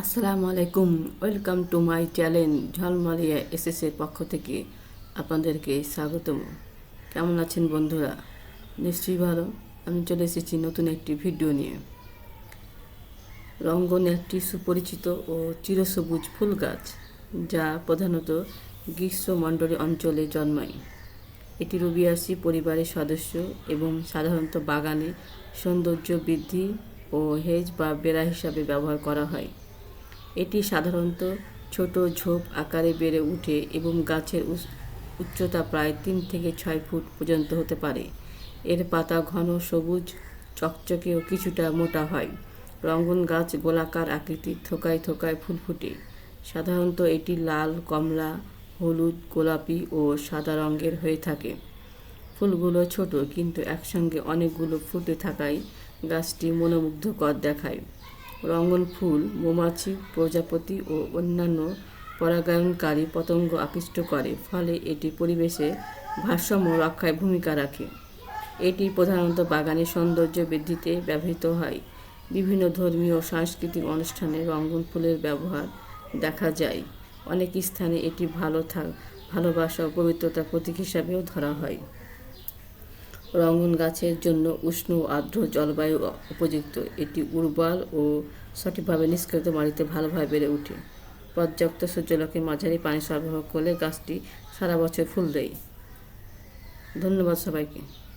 আসসালামু আলাইকুম, welcome to my channel Jhalmaria এসএসের পক্ষ থেকে আপনাদেরকে স্বাগতম। কেমন আছেন বন্ধুরা? নিশ্চয়ই ভালো। আমি চলে এসেছি নতুন একটি ভিডিও নিয়ে। রঙ্গন একটি সুপরিচিত ও চিরসবুজ ফুল গাছ, যা প্রধানত গ্রীষ্মমণ্ডলী অঞ্চলে জন্মায়। এটি রুবিয়াসি পরিবারের সদস্য এবং সাধারণত বাগানে সৌন্দর্য বৃদ্ধি ও হেজ বা বেড়া হিসাবে ব্যবহার করা হয়। এটি সাধারণত ছোট ঝোপ আকারে বেড়ে ওঠে এবং গাছের উচ্চতা প্রায় তিন থেকে ছয় ফুট পর্যন্ত হতে পারে। এর পাতা ঘন, সবুজ, চকচকে ও কিছুটা মোটা হয়। রঙ্গন গাছ গোলাকার আকৃতির থোকায় থোকায় ফুল ফুটে। সাধারণত এটি লাল, কমলা, হলুদ, গোলাপি ও সাদা রঙের হয়ে থাকে। ফুলগুলো ছোট, কিন্তু একসঙ্গে অনেকগুলো ফুটে থাকায় গাছটি মনোমুগ্ধকর দেখায়। রঙ্গন ফুল, মৌমাছি, প্রজাপতি ও অন্যান্য পরাগায়নকারী পতঙ্গ আকৃষ্ট করে, ফলে এটি পরিবেশে ভারসাম্য রক্ষায় ভূমিকা রাখে। এটি প্রধানত বাগানের সৌন্দর্য বৃদ্ধিতে ব্যবহৃত হয়। বিভিন্ন ধর্মীয় ও সাংস্কৃতিক অনুষ্ঠানে রঙ্গন ফুলের ব্যবহার দেখা যায়। অনেক স্থানে এটি ভালো থাক ভালোবাসা ও পবিত্রতার প্রতীক হিসাবেও ধরা হয়। রঙ্গন গাছের জন্য উষ্ণ আর্দ্র জলবায়ু উপযুক্ত। এটি উর্বর ও সঠিকভাবে নিষ্কৃত মাটিতে ভালোভাবে বেড়ে ওঠে। পর্যাপ্ত সূর্যলোকে মাঝারি পানি সরবরাহ করলে গাছটি সারা বছর ফুল দেয়। ধন্যবাদ সবাইকে।